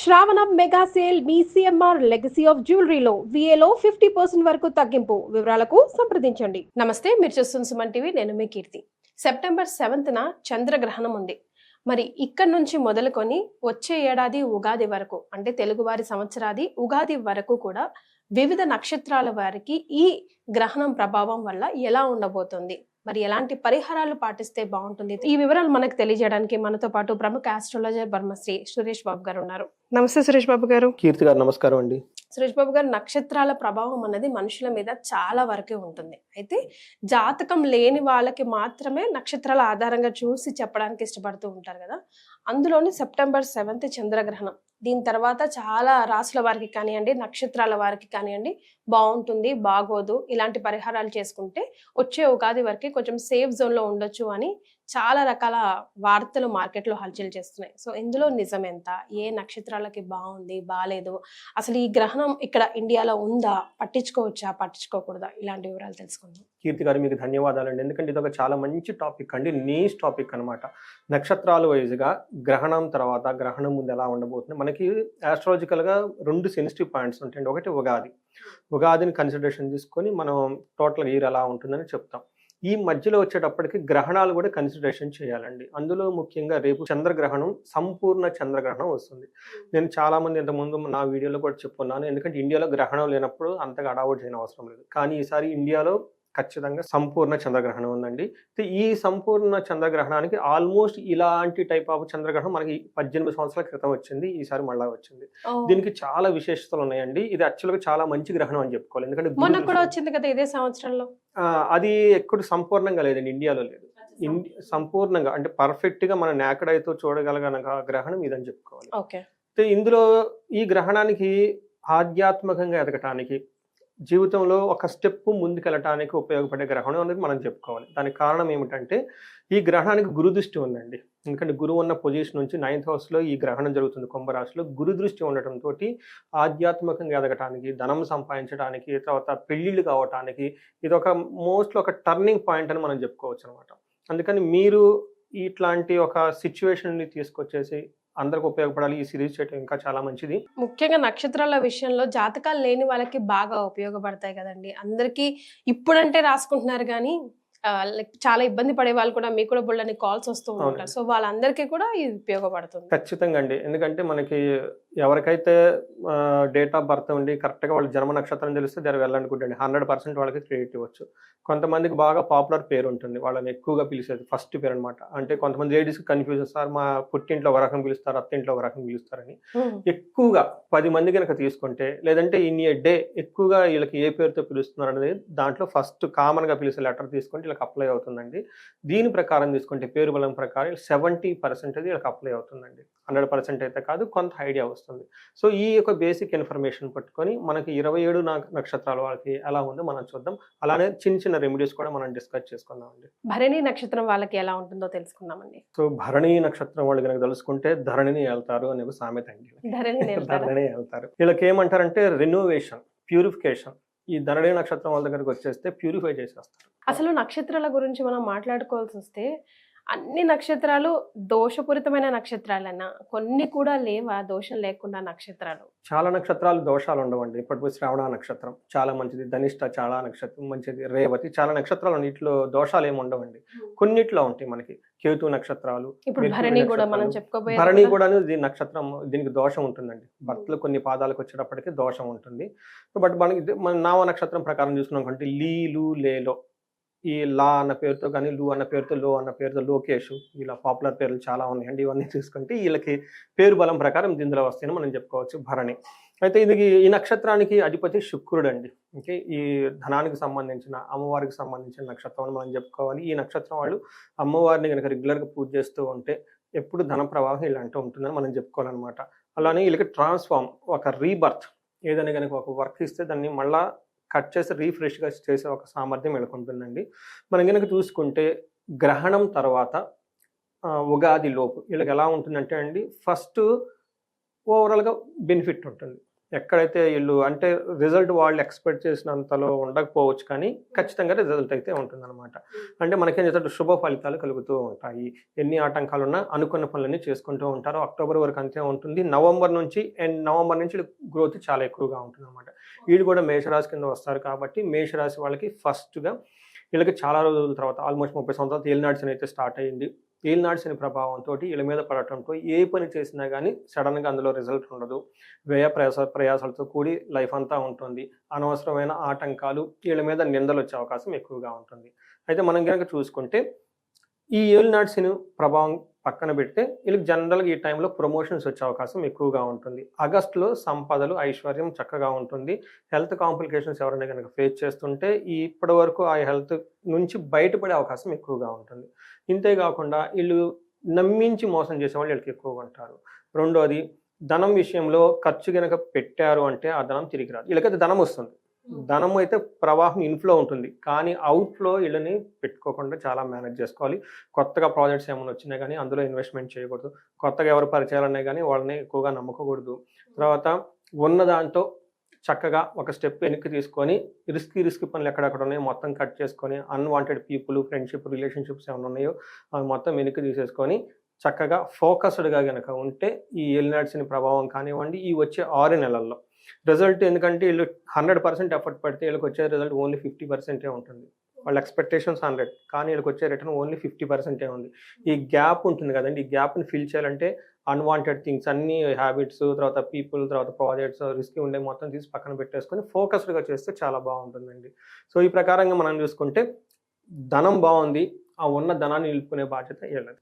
Shravana mega sale me C M R legacy of జ్యువెలరీలో విఏలో fifty percent వరకు తగ్గింపు వివరాలకు సంప్రదించండి. నమస్తే మీరు చూస్తున్న సుమన్ టీవీ నేను మీ కీర్తి. సెప్టెంబర్ సెవెంత్న చంద్రగ్రహణం ఉంది. మరి ఇక్కడ నుంచి మొదలుకొని వచ్చే ఏడాది ఉగాది వరకు అంటే తెలుగువారి సంవత్సరాది ఉగాది వరకు కూడా వివిధ నక్షత్రాల వారికి ఈ గ్రహణం ప్రభావం వల్ల ఎలా ఉండబోతుంది? మరి ఎలాంటి పరిహారాలు పాటిస్తే బాగుంటుంది? ఈ వివరాలు మనకు తెలియజేయడానికి మనతో పాటు ప్రముఖ ఆస్ట్రాలజర్ బ్రహ్మశ్రీ సురేష్ బాబు గారు ఉన్నారు. నమస్తే సురేష్ బాబు గారు. కీర్తి గారు నమస్కారం అండి. సురేష్ బాబు గారు నక్షత్రాల ప్రభావం అనేది మనుషుల మీద చాలా వరకే ఉంటుంది. అయితే జాతకం లేని వాళ్ళకి మాత్రమే నక్షత్రాల ఆధారంగా చూసి చెప్పడానికి ఇష్టపడుతూ ఉంటారు కదా. అందులోని సెప్టెంబర్ సెవెంత్ చంద్రగ్రహణం. దీని తర్వాత చాలా రాసుల వారికి కానివ్వండి నక్షత్రాల వారికి కానివ్వండి బాగుంటుంది బాగోదు ఇలాంటి పరిహారాలు చేసుకుంటే వచ్చే ఉగాది వరకు కొంచెం సేఫ్ జోన్లో ఉండొచ్చు అని చాలా రకాల వార్తలు మార్కెట్లో హల్చల్ చేస్తున్నాయి. సో ఇందులో నిజం ఎంత? ఏ నక్షత్రాలకి బాగుంది బాగాలేదు అసలు ఈ గ్రహణం ఇక్కడ ఇండియాలో ఉందా? పట్టించుకోవచ్చా? పట్టించుకోకూడదా? ఇలాంటి వివరాలు తెలుసుకుందాం. కీర్తి గారు మీకు ధన్యవాదాలు అండి ఎందుకంటే ఇది ఒక చాలా మంచి టాపిక్ అండి నీస్ టాపిక్ అనమాట నక్షత్రాలు వైజ్గా గ్రహణం తర్వాత గ్రహణం ముందు ఎలా ఉండబోతుంది? మనకి ఆస్ట్రాలజికల్గా రెండు సెన్సిటివ్ పాయింట్స్ ఉంటాయండి. ఒకటి ఉగాది. ఉగాదిని కన్సిడరేషన్ తీసుకొని మనం టోటల్ ఇయర్ ఎలా ఉంటుందని చెప్తాం. ఈ మధ్యలో వచ్చేటప్పటికి గ్రహణాలు కూడా కన్సిడరేషన్ చేయాలండి. అందులో ముఖ్యంగా రేపు చంద్రగ్రహణం సంపూర్ణ చంద్రగ్రహణం వస్తుంది. నేను చాలామంది ఇంతకుముందు నా వీడియోలో కూడా చెప్పున్నాను. ఎందుకంటే ఇండియాలో గ్రహణం లేనప్పుడు అంతగా అడావుట్ చేయని అవసరం లేదు. కానీ ఈసారి ఇండియాలో ఖచ్చితంగా సంపూర్ణ చంద్రగ్రహణం ఉందండి. ఈ సంపూర్ణ చంద్రగ్రహణానికి ఆల్మోస్ట్ ఇలాంటి టైప్ ఆఫ్ చంద్రగ్రహణం మనకి పద్దెనిమిది సంవత్సరాల క్రితం వచ్చింది ఈసారి మళ్ళా వచ్చింది. దీనికి చాలా విశేషతలు ఉన్నాయండి. ఇది యాక్చువల్గా చాలా మంచి గ్రహణం అని చెప్పుకోవాలి. ఎందుకంటే మొన్న కూడా వచ్చింది కదా ఇదే సంవత్సరంలో? అది ఎక్కడ సంపూర్ణంగా లేదండి. ఇండియాలో లేదు. సంపూర్ణంగా అంటే పర్ఫెక్ట్గా మన నేకడైతో చూడగలగన గ్రహణం ఇదని చెప్పుకోవాలి. ఇందులో ఈ గ్రహణానికి ఆధ్యాత్మికంగా ఎదగటానికి జీవితంలో ఒక స్టెప్ ముందుకెళ్ళటానికి ఉపయోగపడే గ్రహణం అనేది మనం చెప్పుకోవాలి. దానికి కారణం ఏమిటంటే ఈ గ్రహణానికి గురు దృష్టి ఉందండి. ఎందుకంటే గురువు ఉన్న పొజిషన్ నుంచి నైన్త్ హౌస్లో ఈ గ్రహణం జరుగుతుంది. కుంభరాశిలో గురు దృష్టి ఉండటంతో ఆధ్యాత్మికంగా ఎదగటానికి ధనం సంపాదించడానికి తర్వాత పెళ్ళిళ్ళు కావటానికి ఇది ఒక మోస్ట్ ఒక టర్నింగ్ పాయింట్ అని మనం చెప్పుకోవచ్చు అనమాట అందుకని మీరు ఇట్లాంటి ఒక సిచ్యువేషన్ని తీసుకొచ్చేసి అందరికి ఉపయోగపడాలి. ఈ సిరీస్ చేయడం ఇంకా చాలా మంచిది. ముఖ్యంగా నక్షత్రాల విషయంలో జాతకాలు లేని వాళ్ళకి బాగా ఉపయోగపడతాయి కదండి. అందరికీ ఇప్పుడంటే రాసుకుంటున్నారు కానీ చాలా ఇబ్బంది పడే వాళ్ళు కూడా మీకు కూడా బుళ్ళని కాల్స్ వస్తూ ఉంటారు. సో వాళ్ళందరికీ కూడా ఇది ఉపయోగపడుతుంది. ఖచ్చితంగా అండి. ఎందుకంటే మనకి ఎవరికైతే డేట్ ఆఫ్ బర్త్ ఉండి కరెక్ట్గా వాళ్ళ జన్మ నక్షత్రం తెలిస్తే దాని వెళ్ళనుకుంటండి హండ్రెడ్ పర్సెంట్ వాళ్ళకి క్రెడిట్ ఇవ్వచ్చు. కొంతమందికి బాగా పాపులర్ పేరు ఉంటుంది. వాళ్ళని ఎక్కువగా పిలిచేది ఫస్ట్ పేరు అనమాట అంటే కొంతమంది లేడీస్కి కన్ఫ్యూజ్ సార్ మా పుట్టింట్లో ఒక రకం పిలుస్తారు అత్తింట్లో ఒక రకం పిలుస్తారని. ఎక్కువగా పది మంది కనుక తీసుకుంటే లేదంటే ఇన్ ఏ డే ఎక్కువగా వీళ్ళకి ఏ పేరుతో పిలుస్తున్నారు అనేది దాంట్లో ఫస్ట్ కామన్గా పిలిచే లెటర్ తీసుకుంటే వీళ్ళకి అప్లై అవుతుందండి. దీని ప్రకారం తీసుకుంటే పేరు బలం ప్రకారం సెవెంటీ పర్సెంటేజ్ వీళ్ళకి అప్లై అవుతుందండి. హండ్రెడ్ పర్సెంట్ అయితే కాదు కొంత ఐడియా వస్తుంది. సో ఈ యొక్క బేసిక్ ఇన్ఫర్మేషన్ పట్టుకొని మనకి ఇరవై ఏడు నక్షత్రాల వాళ్ళకి ఎలా ఉందో మనం చూద్దాం. అలానే చిన్న చిన్న రెమెడీస్ కూడా మనం డిస్కస్ చేసుకుందాం అండి భరణి నక్షత్రం వాళ్ళకి ఎలా ఉంటుందో తెలుసుకుందామండి. సో భరణి నక్షత్రం వాళ్ళు కనుక తెలుసుకుంటే ధరణిని వెళ్తారు అనే ఒక సామెత అండి? ధరణి వెళ్తారు వీళ్ళకి ఏమంటారంటే రెనోవేషన్ ప్యూరిఫికేషన్ ఈ ధరణి నక్షత్రం వాళ్ళ దగ్గరకు వచ్చేస్తే ప్యూరిఫై చేసేస్తారు. అసలు నక్షత్రాల గురించి మనం మాట్లాడుకోవాల్సి వస్తే అన్ని నక్షత్రాలు దోషపూరితమైన నక్షత్రాలన్నా కొన్ని కూడా లేవా దోషం లేకుండా నక్షత్రాలు? చాలా నక్షత్రాలు దోషాలు ఉండవండి. ఇప్పటికీ శ్రావణ నక్షత్రం చాలా మంచిది. ధనిష్ట చాలా నక్షత్రం మంచిది. రేవతి చాలా నక్షత్రాలు. వీటిలో దోషాలు ఏమి ఉండవండి. కొన్నిట్లో ఉంటాయి మనకి. కేతు నక్షత్రాలు ఇప్పుడు భరణి కూడా మనం. చెప్పుకోబోయే భరణి కూడా దీని నక్షత్రం దీనికి దోషం ఉంటుందండి. భర్తలు కొన్ని పాదాలకు వచ్చేటప్పటికి దోషం ఉంటుంది. బట్ మనకి మన నామ నక్షత్రం ప్రకారం చూసుకున్నాం లీ లు లేలో ఈ లా అన్న పేరుతో కానీ లూ అన్న పేరుతో లో అన్న పేరుతో లోకేష్ ఇలా పాపులర్ పేర్లు చాలా ఉన్నాయండి ఇవన్నీ చూసుకుంటే. వీళ్ళకి పేరు బలం ప్రకారం ఇందులో వస్తాయని మనం చెప్పుకోవచ్చు భరణి. అయితే ఇది ఈ నక్షత్రానికి అధిపతి శుక్రుడు అండి. ఓకే ఈ ధనానికి సంబంధించిన అమ్మవారికి సంబంధించిన నక్షత్రం అని మనం చెప్పుకోవాలి. ఈ నక్షత్రం వాళ్ళు అమ్మవారిని కనుక రెగ్యులర్గా పూజ చేస్తూ ఉంటే ఎప్పుడు ధన ప్రవాహం ఇలాంటి ఉంటుందని మనం చెప్పుకోవాలన్నమాట. అలానే వీళ్ళకి ట్రాన్స్ఫార్మ్ ఒక రీబర్త్. ఏదైనా కనుక ఒక వర్క్ ఇస్తే దాన్ని మళ్ళా కట్ చేసి రీఫ్రెష్గా చేసే ఒక సామర్థ్యం వీళ్ళకి మనం కనుక చూసుకుంటే గ్రహణం తర్వాత ఉగాది లోపు వీళ్ళకి ఎలా ఉంటుందంటే అండి ఫస్ట్ ఓవరాల్గా బెనిఫిట్ ఉంటుంది. ఎక్కడైతే వీళ్ళు అంటే రిజల్ట్ వాళ్ళు ఎక్స్పెక్ట్ చేసినంతలో ఉండకపోవచ్చు కానీ ఖచ్చితంగా రిజల్ట్ అయితే ఉంటుందన్నమాట. అంటే మనకేం చేస్తారు? శుభ ఫలితాలు కలుగుతూ ఉంటాయి. ఎన్ని ఆటంకాలు ఉన్నా అనుకున్న పనులన్నీ చేసుకుంటూ ఉంటారు. అక్టోబర్ వరకు అంతే ఉంటుంది. నవంబర్ నుంచి అండ్ నవంబర్ నుంచి గ్రోత్ చాలా ఎక్కువగా ఉంటుంది అనమాట వీళ్ళు కూడా మేషరాశి కింద వస్తారు కాబట్టి మేషరాశి వాళ్ళకి ఫస్ట్గా వీళ్ళకి చాలా రోజుల తర్వాత ఆల్మోస్ట్ ముప్పై సంవత్సరాలు ఏలినాడ్స్ అయితే స్టార్ట్ అయ్యింది. ఏలినాడ్స్ అనే ప్రభావంతో వీళ్ళ మీద పడటంతో ఏ పని చేసినా కానీ సడన్గా అందులో రిజల్ట్ ఉండదు. వ్యయ ప్రయాస ప్రయాసాలతో కూడి లైఫ్ అంతా ఉంటుంది. అనవసరమైన ఆటంకాలు వీళ్ళ మీద నిందలు వచ్చే అవకాశం ఎక్కువగా ఉంటుంది. అయితే మనం కనుక చూసుకుంటే ఈ ఏలినాడ్స్ ప్రభావం పక్కన పెడితే వీళ్ళకి జనరల్గా ఈ టైంలో ప్రమోషన్స్ వచ్చే అవకాశం ఎక్కువగా ఉంటుంది. ఆగస్టులో సంపదలు ఐశ్వర్యం చక్కగా ఉంటుంది. హెల్త్ కాంప్లికేషన్స్ ఎవరైనా కనుక ఫేస్ చేస్తుంటే ఈ ఇప్పటి వరకు ఆ హెల్త్ నుంచి బయటపడే అవకాశం ఎక్కువగా ఉంటుంది. ఇంతే కాకుండా వీళ్ళు నమ్మించి మోసం చేసే వాళ్ళు వీళ్ళకి ఎక్కువగా ఉంటారు. రెండోది ధనం విషయంలో ఖర్చు కనుక పెట్టారు అంటే ఆ ధనం తిరిగి రాదు. వీళ్ళకైతే ధనం వస్తుంది. ధనం అయితే ప్రవాహం ఇన్ఫ్లో ఉంటుంది. కానీ అవుట్ఫ్లో వీళ్ళని పెట్టుకోకుండా చాలా మేనేజ్ చేసుకోవాలి. కొత్తగా ప్రాజెక్ట్స్ ఏమైనా వచ్చినా కానీ అందులో ఇన్వెస్ట్మెంట్ చేయకూడదు. కొత్తగా ఎవరు పరిచయాలు కానీ వాళ్ళని ఎక్కువగా నమ్మకూడదు. తర్వాత ఉన్న దాంతో చక్కగా ఒక స్టెప్ వెనక్కి తీసుకొని రిస్క్ రిస్క్ పనులు ఎక్కడెక్కడ ఉన్నాయో మొత్తం కట్ చేసుకొని అన్వాంటెడ్ పీపుల్ ఫ్రెండ్షిప్ రిలేషన్షిప్స్ ఏమైనా ఉన్నాయో అవి మొత్తం వెనక్కి తీసేసుకొని చక్కగా ఫోకస్డ్గా కనుక ఉంటే ఈ ఎలినాడ్స్ని ప్రభావం కానివ్వండి ఈ వచ్చే ఆరు నెలల్లో రిజల్ట్ ఎందుకంటే వీళ్ళు హండ్రెడ్ పర్సెంట్ ఎఫర్ట్ పెడితే వీళ్ళకి వచ్చే రిజల్ట్ ఓన్లీ ఫిఫ్టీ పర్సెంటే ఉంటుంది. వాళ్ళ ఎక్స్పెక్టేషన్స్ హండ్రెడ్ కానీ వీళ్ళకి వచ్చే రిటర్న్ ఓన్లీ ఫిఫ్టీ పర్సెంటే ఉంది. ఈ గ్యాప్ ఉంటుంది కదండి ఈ గ్యాప్ని ఫిల్ చేయాలంటే అన్వాంటెడ్ థింగ్స్ అన్ని హ్యాబిట్స్ తర్వాత పీపుల్ తర్వాత ప్రాజెక్ట్స్ రిస్క్ ఉండే మొత్తం తీసి పక్కన పెట్టేసుకొని ఫోకస్డ్గా చేస్తే చాలా బాగుంటుందండి. సో ఈ ప్రకారంగా మనం చూసుకుంటే ధనం బాగుంది ఆ ఉన్న ధనాన్ని నిలుపుకునే బాధ్యత వీళ్ళది.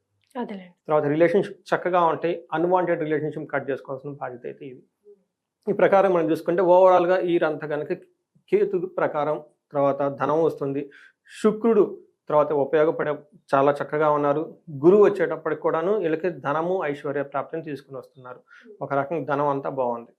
తర్వాత రిలేషన్షిప్ చక్కగా ఉంటాయి అన్వాంటెడ్ రిలేషన్షిప్ కట్ చేసుకోవాల్సిన బాధ్యత అయితే ఇది. ఈ ప్రకారం మనం చూసుకుంటే ఓవరాల్గా ఈ రంత కనుక కేతు ప్రకారం తర్వాత ధనం వస్తుంది. శుక్రుడు తర్వాత ఉపయోగపడే చాలా చక్కగా ఉన్నారు. గురువు వచ్చేటప్పటికి కూడాను వీళ్ళకి ధనము ఐశ్వర్య ప్రాప్తిని తీసుకుని వస్తున్నారు. ఒక రకంగా ధనం అంతా బాగుంది.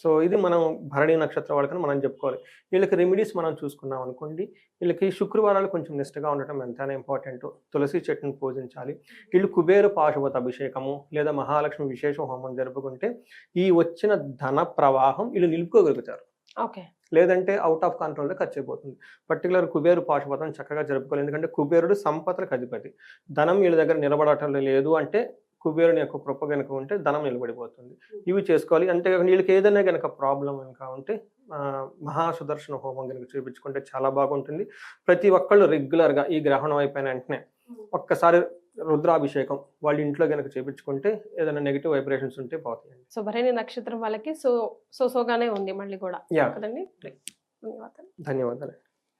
సో ఇది మనం భరణి నక్షత్ర వాళ్ళకని మనం చెప్పుకోవాలి. వీళ్ళకి రెమెడీస్ మనం చూసుకున్నాం అనుకోండి. వీళ్ళకి శుక్రవారాలు కొంచెం నిష్టగా ఉండటం ఎంతైనా ఇంపార్టెంట్ తులసి చెట్టును పూజించాలి. వీళ్ళు కుబేర పాశుపత అభిషేకము లేదా మహాలక్ష్మి విశేష హోమం జరుపుకుంటే ఈ వచ్చిన ధన ప్రవాహం వీళ్ళు నిలుపుకోగలుగుతారు. ఓకే. లేదంటే అవుట్ ఆఫ్ కంట్రోల్లో ఖర్చు అయిపోతుంది. పర్టికులర్ కుబేరు పాశుపతం చక్కగా జరుపుకోవాలి. ఎందుకంటే కుబేరుడు సంపదలకు అధిపతి. ధనం వీళ్ళ దగ్గర నిలబడటం లేదు అంటే కుబేరుని యొక్క కృప కనుక ఉంటే ధనం నిలబడిపోతుంది. ఇవి చేసుకోవాలి. అంతేకాకుండా వీళ్ళకి ఏదైనా కనుక ప్రాబ్లం కనుక ఉంటే మహాసుదర్శన హోమం కనుక చూపించుకుంటే చాలా బాగుంటుంది. ప్రతి ఒక్కళ్ళు రెగ్యులర్గా ఈ గ్రహణం అయిపోయిన వెంటనే ఒక్కసారి రుద్రాభిషేకం వాళ్ళ ఇంట్లో కనుక చేపించుకుంటే ఏదైనా నెగిటివ్ వైబ్రేషన్స్ ఉంటే పోతాయండి. సో భరణి నక్షత్రం వాళ్ళకి సో సో సోగానే ఉంది మళ్ళీ కూడా. కదండి? ధన్యవాదాలు. ధన్యవాదాలు.